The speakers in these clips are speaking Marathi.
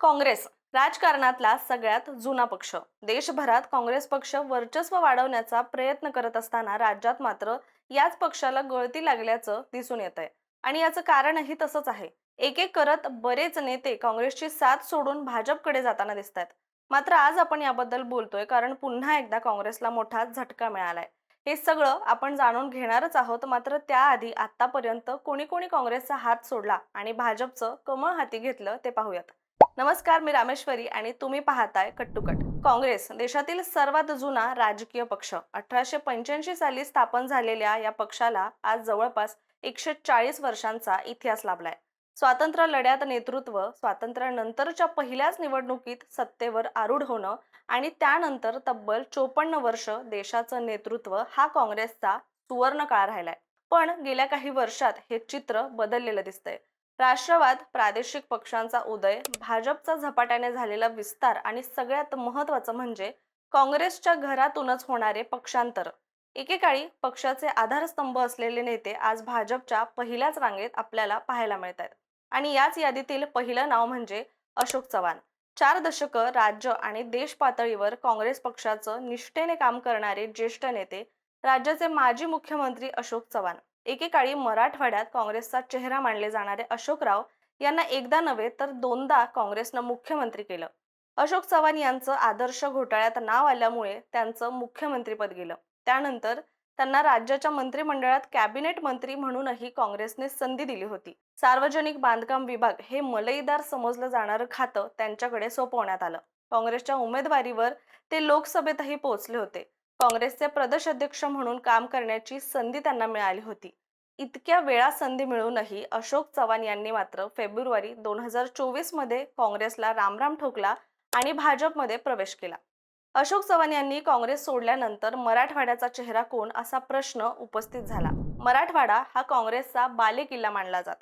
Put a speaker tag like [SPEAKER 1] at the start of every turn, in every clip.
[SPEAKER 1] काँग्रेस राजकारणातला सगळ्यात जुना पक्ष. देशभरात काँग्रेस पक्ष वर्चस्व वाढवण्याचा प्रयत्न करत असताना राज्यात मात्र याच पक्षाला गळती लागल्याचं दिसून येत आहे आणि याचं कारणही तसंच आहे. एक एक करत बरेच नेते काँग्रेसची साथ सोडून भाजपकडे जाताना दिसत आहेत मात्र आज आपण याबद्दल बोलतोय कारण पुन्हा एकदा काँग्रेसला मोठा झटका मिळालाय. हे सगळं आपण जाणून घेणारच आहोत मात्र त्याआधी आतापर्यंत कोणी कोणी काँग्रेसचा हात सोडला आणि भाजपचं कमळ हाती घेतलं ते पाहूयात. नमस्कार मी रामेश्वरी आणि तुम्ही पाहताय कट्टुकट काँग्रेस देशातील सर्वात जुना राजकीय पक्ष. अठराशे पंच्याऐंशी साली स्थापन झालेल्या या पक्षाला आज जवळपास एकशे चाळीस वर्षांचा इतिहास लाभलाय. स्वातंत्र्य लढ्यात नेतृत्व स्वातंत्र्यानंतरच्या पहिल्याच निवडणुकीत सत्तेवर आरूढ होणं आणि त्यानंतर तब्बल चोपन्न वर्ष देशाचं नेतृत्व हा काँग्रेसचा सुवर्ण काळ राहिलाय. पण गेल्या काही वर्षात हे चित्र बदललेलं दिसतंय. राष्ट्रवाद प्रादेशिक पक्षांचा उदय भाजपचा झपाट्याने झालेला विस्तार आणि सगळ्यात महत्वाचं म्हणजे काँग्रेसच्या घरातूनच होणारे पक्षांतर. एकेकाळी पक्षाचे आधारस्तंभ असलेले नेते आज भाजपच्या पहिल्याच रांगेत आपल्याला पाहायला मिळत आहेत आणि याच यादीतील पहिलं नाव म्हणजे अशोक चव्हाण. चार दशकं राज्य आणि देश पातळीवर काँग्रेस पक्षाचं निष्ठेने काम करणारे ज्येष्ठ नेते राज्याचे माजी मुख्यमंत्री अशोक चव्हाण. एकेकाळी मराठवाड्यात काँग्रेसचा चेहरा मानले जाणारे अशोकराव यांना एकदा नव्हे तर दोनदा काँग्रेसनं मुख्यमंत्री केलं. अशोक चव्हाण यांचं आदर्श घोटाळ्यात नाव आल्यामुळे त्यांचं मुख्यमंत्रीपद गेलं. त्यानंतर त्यांना राज्याच्या मंत्रिमंडळात कॅबिनेट मंत्री म्हणूनही काँग्रेसने संधी दिली होती. सार्वजनिक बांधकाम विभाग हे मलईदार समजलं जाणारं खातं त्यांच्याकडे सोपवण्यात आलं. काँग्रेसच्या उमेदवारीवर ते लोकसभेतही पोहोचले होते. काँग्रेसचे प्रदेश अध्यक्ष म्हणून काम करण्याची संधी त्यांना मिळाली होती. इतक्या वेळा संधी मिळूनही अशोक चव्हाण यांनी मात्र फेब्रुवारी दोन हजार चोवीसमध्ये काँग्रेसला रामराम ठोकला आणि भाजपमध्ये प्रवेश केला. अशोक चव्हाण यांनी काँग्रेस सोडल्यानंतर मराठवाड्याचा चेहरा कोण असा प्रश्न उपस्थित झाला. मराठवाडा हा काँग्रेसचा बालेकिल्ला मानला जात.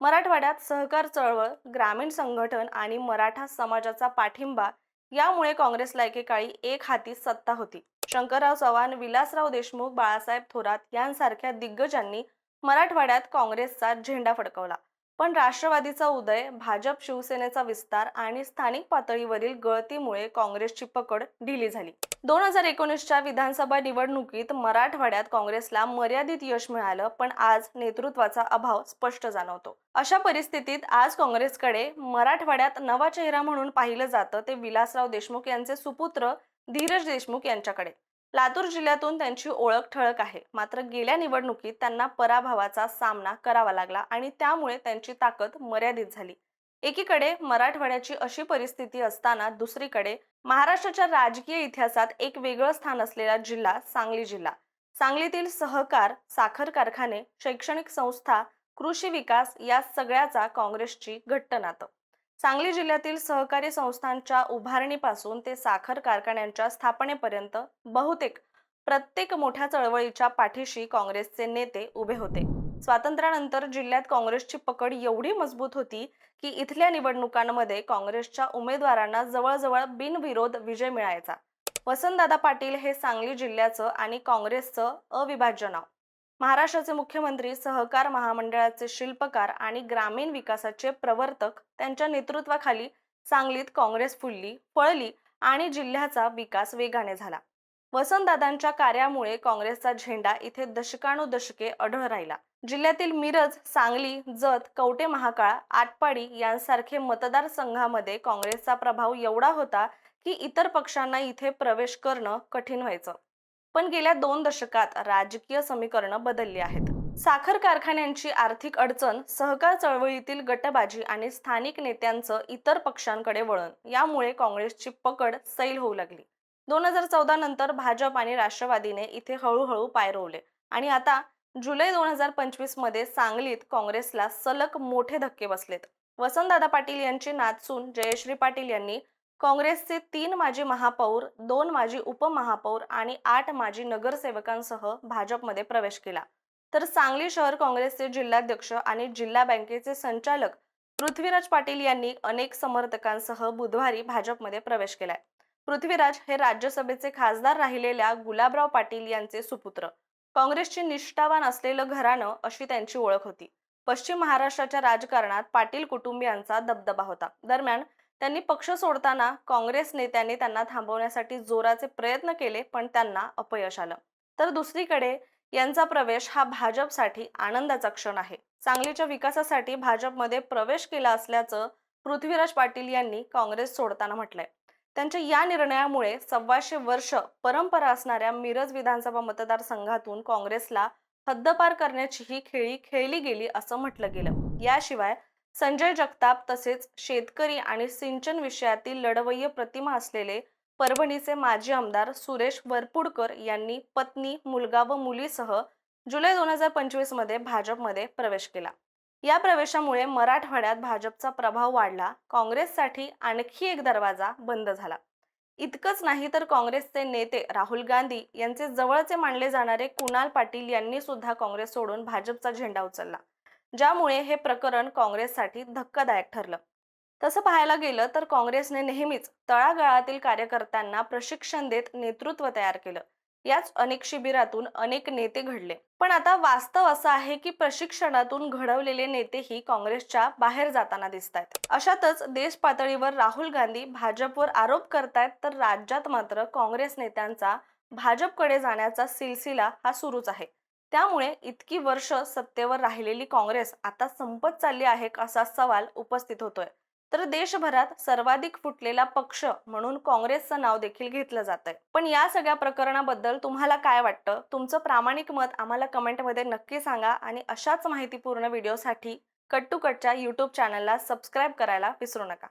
[SPEAKER 1] मराठवाड्यात सहकार चळवळ ग्रामीण संघटन आणि मराठा समाजाचा पाठिंबा यामुळे काँग्रेसला एकेकाळी एक हाती सत्ता होती. शंकरराव चव्हाण विलासराव देशमुख बाळासाहेब थोरात यांसारख्या दिग्गजांनी मराठवाड्यात काँग्रेसचा झेंडा फडकवला. पण राष्ट्रवादीचा उदय भाजप शिवसेनेचा विस्तार आणि स्थानिक पातळीवरील गळतीमुळे काँग्रेसची पकड ढिली झाली. दोन हजार एकोणीसच्या विधानसभा निवडणुकीत मराठवाड्यात काँग्रेसला मर्यादित यश मिळालं पण आज नेतृत्वाचा अभाव स्पष्ट जाणवतो. अशा परिस्थितीत आज काँग्रेसकडे मराठवाड्यात नवा चेहरा म्हणून पाहिलं जातं ते विलासराव देशमुख यांचे सुपुत्र धीरज देशमुख यांच्याकडे. लातूर जिल्ह्यातून त्यांची ओळख ठळक आहे. मात्र गेल्या निवडणुकीत त्यांना पराभवाचा सामना करावा लागला आणि त्यामुळे त्यांची ताकद मर्यादित झाली. एकीकडे मराठवाड्याची अशी परिस्थिती असताना दुसरीकडे महाराष्ट्राच्या राजकीय इतिहासात एक वेगळं स्थान असलेला जिल्हा सांगली जिल्हा. सांगलीतील सहकार साखर कारखाने शैक्षणिक संस्था कृषी विकास या सगळ्याचा काँग्रेसची घट्ट नातं सांगली जिल्ह्यातील सहकारी संस्थांच्या उभारणीपासून ते साखर कारखान्यांच्या स्थापनेपर्यंत बहुतेक प्रत्येक मोठ्या चळवळीच्या पाठीशी काँग्रेसचे नेते उभे होते. स्वातंत्र्यानंतर जिल्ह्यात काँग्रेसची पकड एवढी मजबूत होती की इथल्या निवडणुकांमध्ये काँग्रेसच्या उमेदवारांना जवळजवळ बिनविरोध विजय मिळायचा. वसंतदादा पाटील हे सांगली जिल्ह्याचं आणि काँग्रेसचं अविभाज्य नाव. महाराष्ट्राचे मुख्यमंत्री सहकार महामंडळाचे शिल्पकार आणि ग्रामीण विकासाचे प्रवर्तक त्यांच्या नेतृत्वाखाली सांगलीत काँग्रेस फुलली पळली आणि जिल्ह्याचा विकास वेगाने झाला. वसंतदादांच्या कार्यामुळे काँग्रेसचा झेंडा इथे दशकानुदशके आढळ राहिला. जिल्ह्यातील मिरज सांगली जत कवटे महाकाळ आटपाडी यांसारखे मतदारसंघामध्ये काँग्रेसचा प्रभाव एवढा होता की इतर पक्षांना इथे प्रवेश करणं कठीण व्हायचं. पण गेल्या दोन दशकात राजकीय समीकरणं बदलली आहेत. साखर कारखान्यांची आर्थिक अडचण सहकार चळवळीतील गटबाजी आणि स्थानिक नेत्यांचं इतर पक्षांकडे वळण यामुळे काँग्रेसची पकड सैल होऊ लागली. दोन हजार चौदा नंतर भाजप आणि राष्ट्रवादीने इथे हळूहळू पाय रोवले आणि आता जुलै दोन हजार पंचवीसमध्ये सांगलीत काँग्रेसला सलग मोठे धक्के बसलेत. वसंतदादा पाटील यांची नातसून जयश्री पाटील यांनी काँग्रेसचे तीन माजी महापौर दोन माजी उपमहापौर आणि आठ माजी नगरसेवकांसह भाजपमध्ये प्रवेश केला. तर सांगली शहर काँग्रेसचे जिल्हाध्यक्ष आणि जिल्हा बँकेचे संचालक पृथ्वीराज पाटील यांनी अनेक समर्थकांसह बुधवारी भाजपमध्ये प्रवेश केलाय. पृथ्वीराज हे राज्यसभेचे खासदार राहिलेल्या गुलाबराव पाटील यांचे सुपुत्र. काँग्रेसची निष्ठावान असलेलं घराणं अशी त्यांची ओळख होती. पश्चिम महाराष्ट्राच्या राजकारणात पाटील कुटुंबियांचा दबदबा होता. दरम्यान त्यांनी पक्ष सोडताना काँग्रेस नेत्यांनी त्यांना थांबवण्यासाठी जोराचे प्रयत्न केले पण त्यांना अपयश आलं. तर दुसरीकडे यांचा प्रवेश हा भाजपसाठी आनंदाचा क्षण आहे. सांगलीच्या विकासासाठी भाजपमध्ये प्रवेश केला असल्याचं पृथ्वीराज पाटील यांनी काँग्रेस सोडताना म्हटलंय. त्यांच्या या निर्णयामुळे सव्वाशे वर्ष परंपरा असणाऱ्या मिरज विधानसभा मतदारसंघातून काँग्रेसला हद्दपार करण्याची ही खेळी खेळली गेली असं म्हटलं गेलं. याशिवाय संजय जगताप तसेच शेतकरी आणि सिंचन विषयातील लढवय्य प्रतिमा असलेले परभणीचे माजी आमदार सुरेश वरपुडकर यांनी पत्नी मुलगा व मुलीसह जुलै दोन हजार पंचवीसमध्ये भाजपमध्ये प्रवेश केला. या प्रवेशामुळे मराठवाड्यात भाजपचा प्रभाव वाढला काँग्रेससाठी आणखी एक दरवाजा बंद झाला. इतकंच नाही तर काँग्रेसचे नेते राहुल गांधी यांचे जवळचे मानले जाणारे कुणाल पाटील यांनी सुद्धा काँग्रेस सोडून भाजपचा झेंडा उचलला. ज्यामुळे हे प्रकरण काँग्रेससाठी धक्कादायक ठरलं. तसं पाहायला गेलं तर काँग्रेसने नेहमीच तळागाळातील कार्यकर्त्यांना प्रशिक्षण देत नेतृत्व तयार केलं. याच अनेक शिबिरातून अनेक नेते घडले. पण आता वास्तव असं आहे की प्रशिक्षणातून घडवलेले नेतेही काँग्रेसच्या बाहेर जाताना दिसत आहेत अशातच देश पातळीवर राहुल गांधी भाजपवर आरोप करतायत तर राज्यात मात्र काँग्रेस नेत्यांचा भाजपकडे जाण्याचा सिलसिला हा सुरूच आहे. त्यामुळे इतकी वर्ष सत्तेवर राहिलेली काँग्रेस आता संपत चालली आहे का असा सवाल उपस्थित होतोय. तर देशभरात सर्वाधिक फुटलेला पक्ष म्हणून काँग्रेसचं नाव देखील घेतलं जात आहे पण या सगळ्या प्रकरणाबद्दल तुम्हाला काय वाटतं? तुमचं प्रामाणिक मत आम्हाला कमेंटमध्ये नक्की सांगा आणि अशाच माहितीपूर्ण व्हिडिओसाठी कट टू कटच्या यूट्यूब चॅनलला सबस्क्राईब करायला विसरू नका.